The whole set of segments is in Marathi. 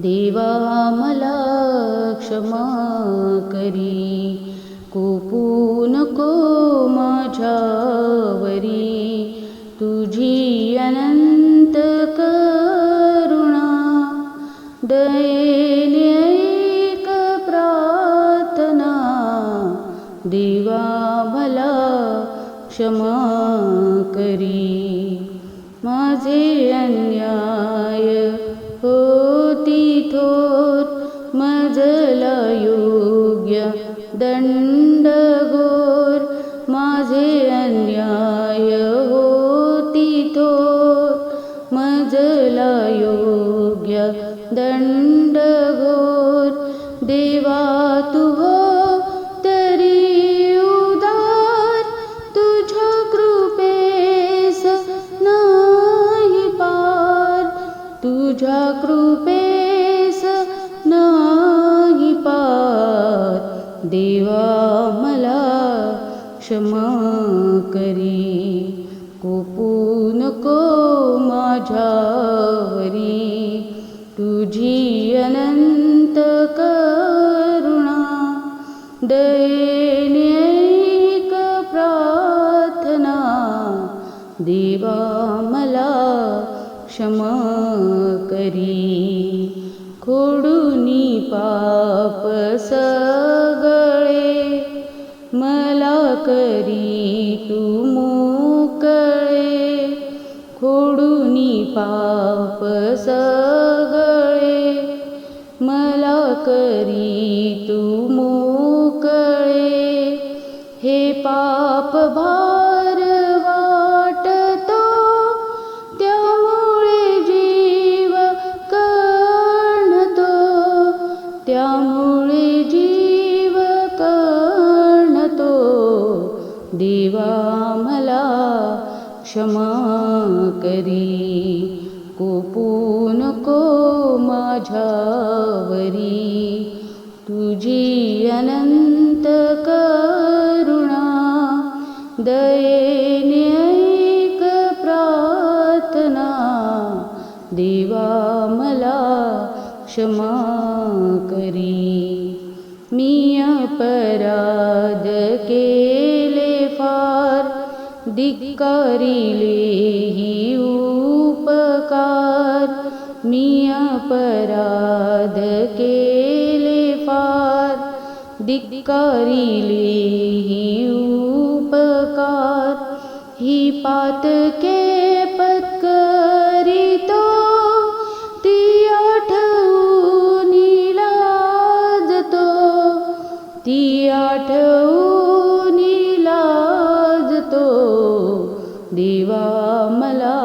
देवा मला क्षमा करी कोपू नको माझ्यावरी तुझी अनंत करुणा दयेने प्रार्थना देवा मला क्षमा करी माझे अन्या दंडगोर देवा तू हो तरी उदार तुझ्या कृपेस नाही पार तुझ्या कृपेस नाही पार. देवा मला क्षमा करी कोपू नको माझ्यावरी. अनंत करुणा दैनिक प्रार्थना देवा मला क्षमा करी. खोडूनी पाप सगळे मला करी तू मोकळे. खोडूनी पाप देवा मला क्षमा करी. कोपू नको माझ्यावरी. तुझी अनंत करुणा दयेने प्रार्थना. देवा मला क्षमा करी. मी अपराध के धिक्कारिले ही उपकार मी अपराध केले फार। धिक्कारिले ही उपकार ही पातके के देवा मला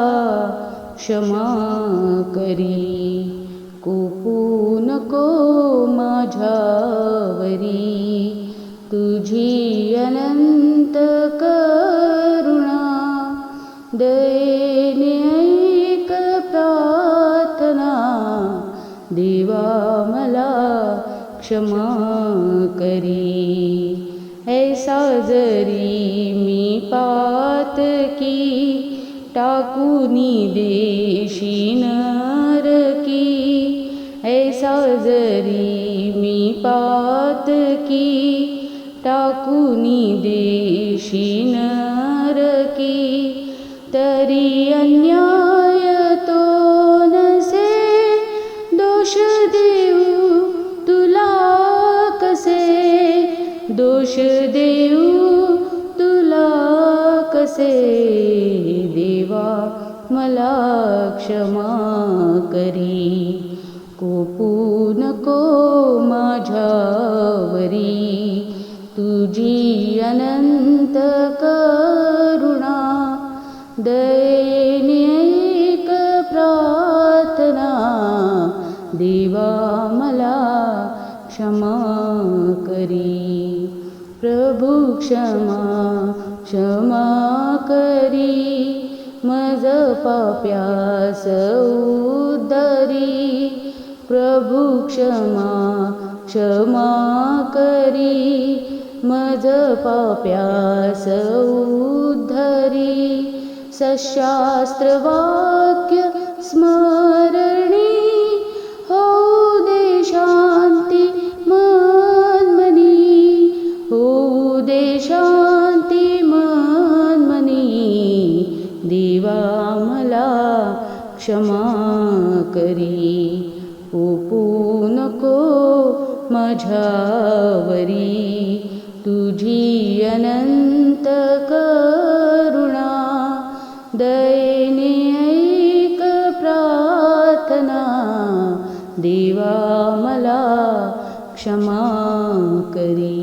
क्षमा करी. कोपू नको माझ्यावरी. तुझी अनंत करुणा दैनिक प्रार्थना. देवा मला क्षमा करी. ऐसा जरी की टाकूनी देशी नरकी ऐसा जरी मी पात की टाकूनी देशी नरकी तरी अन्याय तो नसे दोष देऊ तुला कसे दोष देऊ असे देवा मला क्षमा करी। कोपू नको माझ्यावरी तुझी अनंत करुणा। दैनिक प्रार्थना देवा मला क्षमा करी। प्रभू क्षमा क्षमा करी। मज पाप्यास उद्धरी प्रभू क्षमा क्षमा करी। मज पाप्यास उद्धरी सशास्त्रवाक्य स्मरणी देशांती मनमनी देवा मला क्षमा करी. ओपू नको माझ्यावरी तुझी अनंत करुणा दैने प्रार्थना देवा मला क्षमा करी.